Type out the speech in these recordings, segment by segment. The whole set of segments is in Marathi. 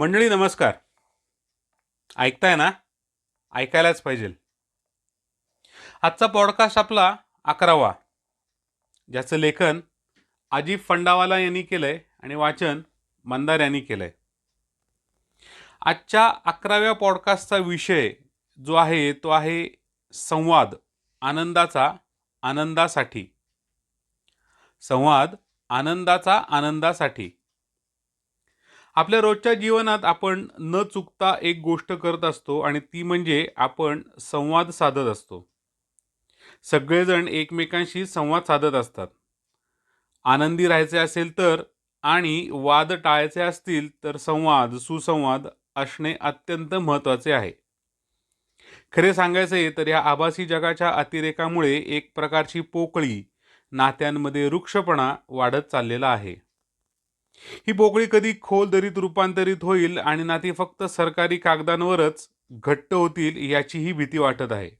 मंडळी नमस्कार. ऐकताय ना? ऐकायलाच पाहिजे. आजचा पॉडकास्ट आपला अकरावा ज्याचं लेखन अजिब फंडावाला यांनी केलंय आणि वाचन मंदार यांनी केलंय. आजच्या अकराव्या पॉडकास्टचा विषय जो आहे तो आहे संवाद आनंदाचा आनंदासाठी. संवाद आनंदाचा आनंदासाठी. आपल्या रोजच्या जीवनात आपण न चुकता एक गोष्ट करत असतो आणि ती म्हणजे आपण संवाद साधत असतो. सगळेजण एकमेकांशी संवाद साधत असतात. आनंदी राहायचे असेल तर आणि वाद टाळायचे असतील तर संवाद सुसंवाद असणे अत्यंत महत्त्वाचे आहे. खरे सांगायचे तर या आभासी जगाच्या अतिरेकामुळे एक प्रकारची पोकळी नात्यांमध्ये वृक्षपणा वाढत चाललेला आहे. ही पोकळी कधी खोल दरीत रूपांतरित होईल आणि नाती फक्त सरकारी कागदांवरच घट्ट होतील याचीही भीती वाटत आहे.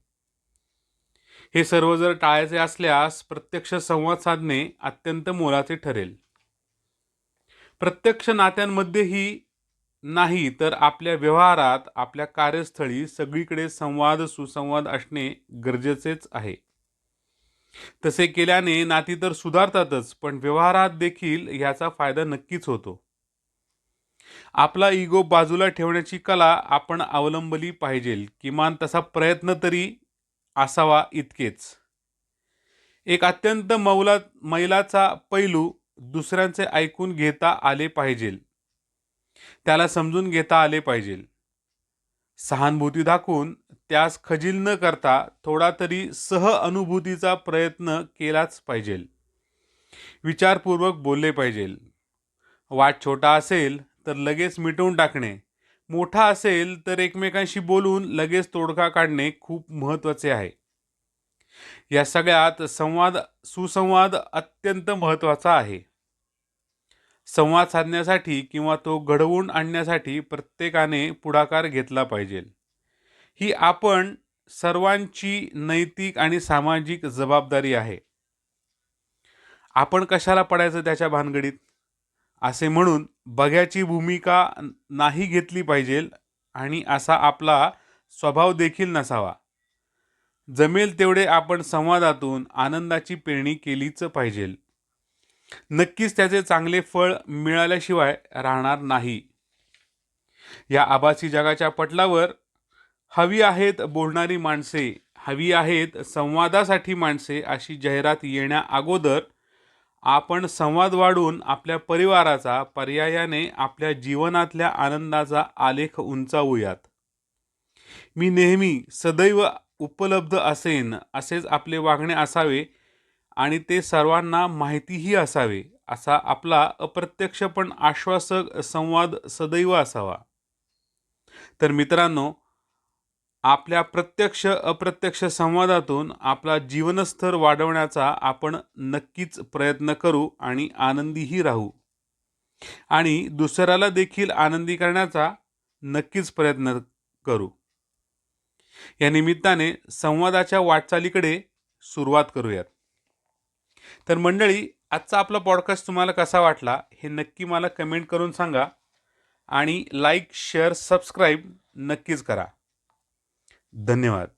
हे सर्व जर टाळायचे असल्यास प्रत्यक्ष संवाद साधणे अत्यंत मोलाचे ठरेल. प्रत्यक्ष नात्यांमध्येही नाही तर आपल्या व्यवहारात आपल्या कार्यस्थळी सगळीकडे संवाद सुसंवाद असणे गरजेचेच आहे. तसे केल्याने नाती तर सुधारतातच पण व्यवहारात देखील ह्याचा फायदा नक्कीच होतो. आपला इगो बाजूला ठेवण्याची कला आपण अवलंबली पाहिजे किमान तसा प्रयत्न तरी असावा इतकेच. एक अत्यंत मौला मैलाचा पैलू दुसऱ्यांचे ऐकून घेता आले पाहिजे. त्याला समजून घेता आले पाहिजे. सहानुभूती दाखवून त्यास खजील न करता थोडा तरी सह अनुभूतीचा प्रयत्न केलाच पाहिजे. विचारपूर्वक बोलले पाहिजे. वाट छोटा असेल तर लगेच मिटवून टाकणे. मोठा असेल तर एकमेकांशी बोलून लगेच तोडगा काढणे खूप महत्त्वाचे आहे. या सगळ्यात संवाद सुसंवाद अत्यंत महत्त्वाचा आहे. संवाद साधण्यासाठी किंवा तो घडवून आणण्यासाठी प्रत्येकाने पुढाकार घेतला पाहिजे. ही आपण सर्वांची नैतिक आणि सामाजिक जबाबदारी आहे. आपण कशाला पडायचं त्याच्या भानगडीत? असे म्हणून बघ्याची भूमिका नाही घेतली पाहिजे आणि असा आपला स्वभाव देखील नसावा. जमेल तेवढे आपण संवादातून आनंदाची पेरणी केलीच पाहिजे. नक्कीच त्याचे चांगले फळ मिळाल्याशिवाय राहणार नाही. या आभासी जगाच्या पटलावर हवी आहेत बोलणारी माणसे हवी आहेत संवादासाठी माणसे अशी जाहिरात येण्या अगोदर आपण संवाद वाढून आपल्या परिवाराचा पर्यायाने आपल्या जीवनातल्या आनंदाचा आलेख उंचावूयात. मी नेहमी सदैव उपलब्ध असेन असेच आपले वागणे असावे आणि ते सर्वांना माहितीही असावे असा आपला अप्रत्यक्ष पण आश्वासक संवाद सदैव असावा. तर मित्रांनो आपल्या प्रत्यक्ष अप्रत्यक्ष संवादातून आपला जीवनस्तर वाढवण्याचा आपण नक्कीच प्रयत्न करू आणि आनंदीही राहू. आणि दुसऱ्याला देखील आनंदी करण्याचा नक्कीच प्रयत्न करू. या निमित्ताने संवादाच्या वाटचालीकडे सुरुवात करूयात. तर मंडळी आजचा आपला पॉडकास्ट तुम्हाला कसा वाटला हे नक्की मला कमेंट करून सांगा आणि लाईक शेअर सबस्क्राईब नक्कीच करा. धन्यवाद.